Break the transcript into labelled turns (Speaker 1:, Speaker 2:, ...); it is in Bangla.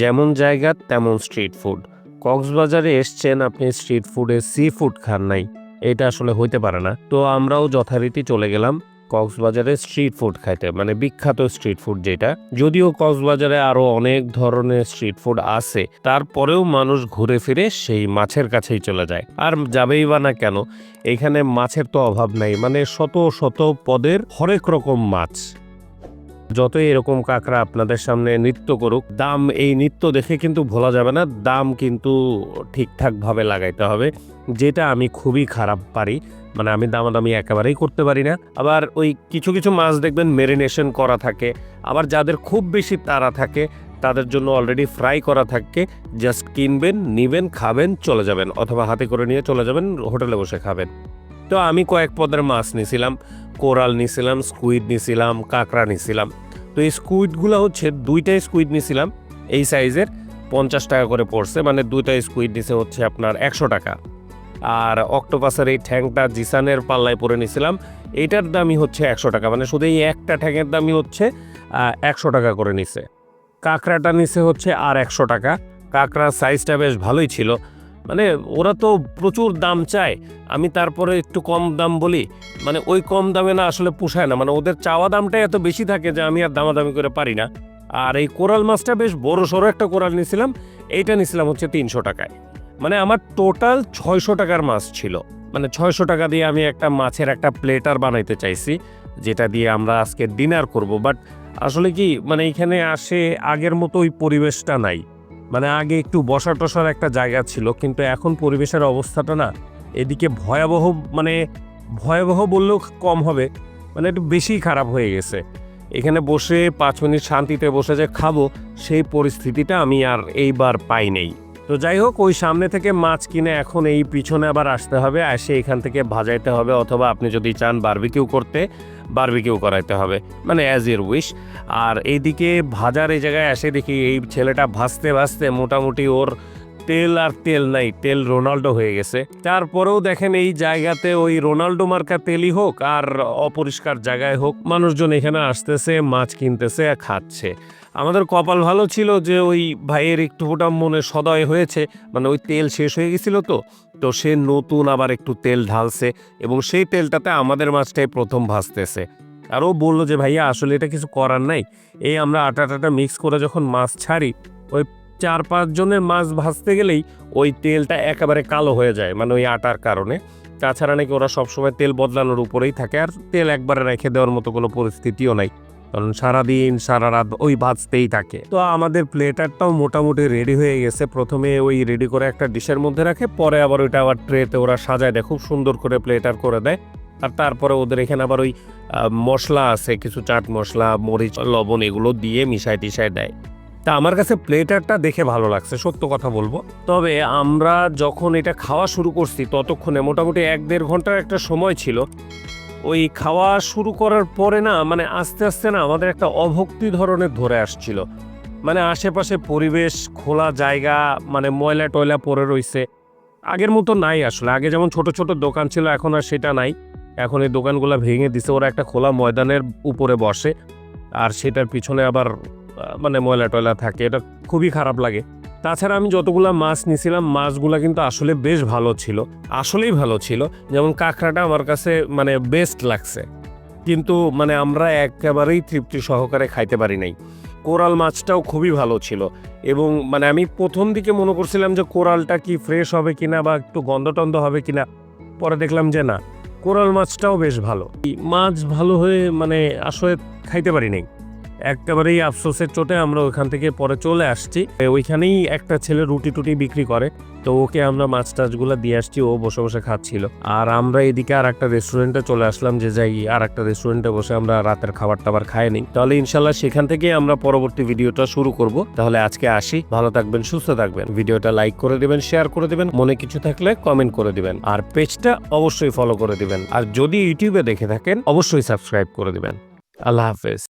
Speaker 1: যেমন জায়গা, তেমন স্ট্রিট ফুড কক্সবাজারে এসছেন আপনি স্ট্রিট ফুডে সি ফুড খান নাই। এটা আসলে হইতে পারে না। তো আমরাও যথারীতি চলে গেলাম কক্সবাজারে স্ট্রিট ফুড খাইতে মানে বিখ্যাত স্ট্রিট ফুড যেটা। যদিও কক্সবাজারে আরও অনেক ধরনের স্ট্রিট ফুড আছে, তারপরেও মানুষ ঘুরে ফিরে সেই মাছের কাছেই চলে যায়। আর যাবেই বা না কেন, এখানে মাছের তো অভাব নাই মানে শত শত পদের হরেক রকম মাছ। যতই এরকম কাঁকড়া আপনাদের সামনে নৃত্য করুক, দাম এই নৃত্য দেখে কিন্তু ভোলা যাবে না, দাম কিন্তু ঠিকঠাকভাবে লাগাইতে হবে। যেটা আমি খুবই খারাপ পারি মানে আমি দামাদামি একেবারেই করতে পারি না। আবার ওই কিছু কিছু মাছ দেখবেন মেরিনেশন করা থাকে, আবার যাদের খুব বেশি তারা থাকে, তাদের জন্য অলরেডি ফ্রাই করা থাকে জাস্ট কিনবেন, নিবেন, খাবেন, চলে যাবেন, অথবা হাতে করে নিয়ে চলে যাবেন, হোটেলে বসে খাবেন। তো আমি কয়েক পদের মাছ নিছিলাম, কোরাল নিছিলাম স্কুইড নিছিলাম, কাঁকড়া নিছিলাম। তো এই স্কুইডগুলো হচ্ছে দুইটাই স্কুইড নিয়েছিলাম এই সাইজের পঞ্চাশ টাকা করে পড়ছে মানে দুইটা স্কুইড নিছে হচ্ছে আপনার একশো টাকা। আর অক্টোপাসের এই ঠ্যাংটা জিসানের পাল্লায় পরে নিছিলাম এইটার দামই হচ্ছে একশো টাকা মানে শুধু এই একটা ঠ্যাংয়ের দামই হচ্ছে একশো টাকা করে নিছে। কাঁকড়াটা নিছে হচ্ছে আর একশো টাকা, কাঁকড়ার সাইজটা বেশ ভালোই ছিল মানে ওরা তো প্রচুর দাম চায়। আমি তারপরে একটু কম দাম বলি মানে ওই কম দামে না আসলে পোষায় না। মানে ওদের চাওয়া দামটাই এত বেশি থাকে যে আমি আর দামাদামি করে পারি না। আর এই কোরাল মাছটা বেশ বড় সড়ো একটা কোরাল নিয়েছিলাম, এইটা নিয়েছিলাম হচ্ছে তিনশো টাকায়। মানে আমার টোটাল ছয়শো টাকার মাছ ছিল। মানে ছয়শো টাকা দিয়ে আমি একটা মাছের একটা প্লেটার বানাইতে চাইছি, যেটা দিয়ে আমরা আজকে ডিনার করব। বাট আসলে কি মানে এখানে আসে আগের মতো ওই পরিবেশটা নাই। মানে আগে একটু বসা টসার একটা জায়গা ছিল, কিন্তু এখন পরিবেশের অবস্থাটা না এদিকে ভয়াবহ মানে ভয়াবহ বললেও কম হবে মানে একটু বেশি খারাপ হয়ে গেছে। এখানে বসে পাঁচ মিনিট শান্তিতে বসে যে খাব, সেই পরিস্থিতিটা আমি আর এইবার পাই নেই। তো যাই হোক, ওই সামনে থেকে মাছ কিনে এখন এই পিছনে আবার আসতে হবে এসে এখান থেকে ভাজাইতে হবে, অথবা আপনি যদি চান বার্বিকিউ করতে বার্বিকিউ করাইতে হবে। মানে অ্যাজ ইউর উইশ আর এইদিকে ভাজার এই জায়গায় এসে দেখি এই ছেলেটা ভাজতে ভাজতে মোটামুটি ওর তেল আর তেল নাই, তেল রোনাল্ডো হয়ে গেছে। তারপরেও দেখেন এই জায়গাতে ওই রোনাল্ডো মার্কা তেলই হোক আর অপরিষ্কার জায়গায় হোক, মানুষজন এখানে আসতেছে, মাছ কিনতেছে আর খাচ্ছে। আমাদের কপাল ভালো ছিল যে ওই ভাইয়ের একটু ফোটা মনে সদয় হয়েছে মানে ওই তেল শেষ হয়ে গেছিল তো তো সে নতুন আবার একটু তেল ঢালছে এবং সেই তেলটাতে আমাদের মাছটাই প্রথম ভাজতেছে। আর ও বলল যে, ভাইয়া, আসলে এটা কিছু করার নাই। এই আমরা আটা টাটা মিক্স করে যখন মাছ ছাড়ি, ওই চার পাঁচ জনের মাছ ভাজতে গেলেই ওই তেলটা একেবারে কালো হয়ে যায় মানে ওই আটার কারণে। তাছাড়া নাকি ওরা সবসময় তেল বদলানোর উপরেই থাকে, আর তেল একবারে রেখে দেওয়ার মতো কোনো পরিস্থিতিও নাই। কারণ সারাদিন, সারা রাত ওই ভাজতেই থাকে। তো আমাদের প্লেটারটাও মোটামুটি রেডি হয়ে গেছে। প্রথমে ওই রেডি করে একটা ডিশের মধ্যে রাখে, পরে আবার ওইটা আবার ট্রেতে ওরা সাজায় দেয়, খুব সুন্দর করে প্লেটার করে দেয়। আর তারপরে ওদের এখানে আবার ওই মশলা আছে, কিছু চাট মশলা, মরিচ, লবণ এগুলো দিয়ে মিশাই টিশাই দেয়। তা আমার কাছে প্লেটারটা দেখে ভালো লাগছে, সত্য কথা বলব। তবে আমরা যখন এটা খাওয়া শুরু করছি ততক্ষণে মোটামুটি এক দেড় ঘণ্টার একটা সময় ছিল। ওই খাওয়া শুরু করার পরে না মানে আস্তে আস্তে না আমাদের একটা অভক্তি ধরনের ধরে আসছিল। মানে আশেপাশে পরিবেশ, খোলা জায়গা মানে ময়লা টয়লা পড়ে রইছে। আগের মতো নাই আসলে, আগে যেমন ছোট ছোট দোকান ছিল, এখন আর সেটা নাই। এখন এই দোকানগুলো ভেঙে দিছে, ওরা একটা খোলা ময়দানের উপরে বসে। আর সেটার পিছনে আবার মানে ময়লা টয়লা থাকে, এটা খুবই খারাপ লাগে। তাছাড়া আমি যতগুলা মাছ নিছিলাম, মাছগুলা কিন্তু আসলে বেশ ভালো ছিল, আসলেই ভালো ছিল। যেমন কাঁকড়াটা আমার কাছে মানে বেস্ট লাগছে। কিন্তু মানে আমরা একেবারেই তৃপ্তি সহকারে খাইতে পারি নাই। কোরাল মাছটাও খুবই ভালো ছিল এবং মানে আমি প্রথম দিকে মনে করছিলাম যে কোরালটা কি ফ্রেশ হবে কিনা বা একটু গন্ধ টন্ধ হবে কিনা। পরে দেখলাম যে না, কোরাল মাছটাও বেশ ভালো। মাছ ভালো হয়ে মানে আসলে খাইতে পারি নাই। একেবারেই আফসোসের চোটে আমরা ওখান থেকে পরে চলে আসছি। ওইখানেই একটা ছেলে রুটি টুটি বিক্রি করে, তো ওকে আমরা মাছ টাছগুলো দিয়ে আসছি, ও বসে বসে খাচ্ছিল। আর আমরা এদিকে আর একটা রেস্টুরেন্টে চলে আসলাম, যে যাই আর একটা রেস্টুরেন্টে বসে আমরা রাতের খাবার টাবার খাই নিই তাহলে ইনশাল্লাহ সেখান থেকে আমরা পরবর্তী ভিডিওটা শুরু করব। তাহলে আজকে আসি, ভালো থাকবেন, সুস্থ থাকবেন। ভিডিওটা লাইক করে দিবেন শেয়ার করে দিবেন, মনে কিছু থাকলে কমেন্ট করে দিবেন। আর পেজটা অবশ্যই ফলো করে দিবেন। আর যদি ইউটিউবে দেখে থাকেন, অবশ্যই সাবস্ক্রাইব করে দিবেন। আল্লাহ হাফেজ।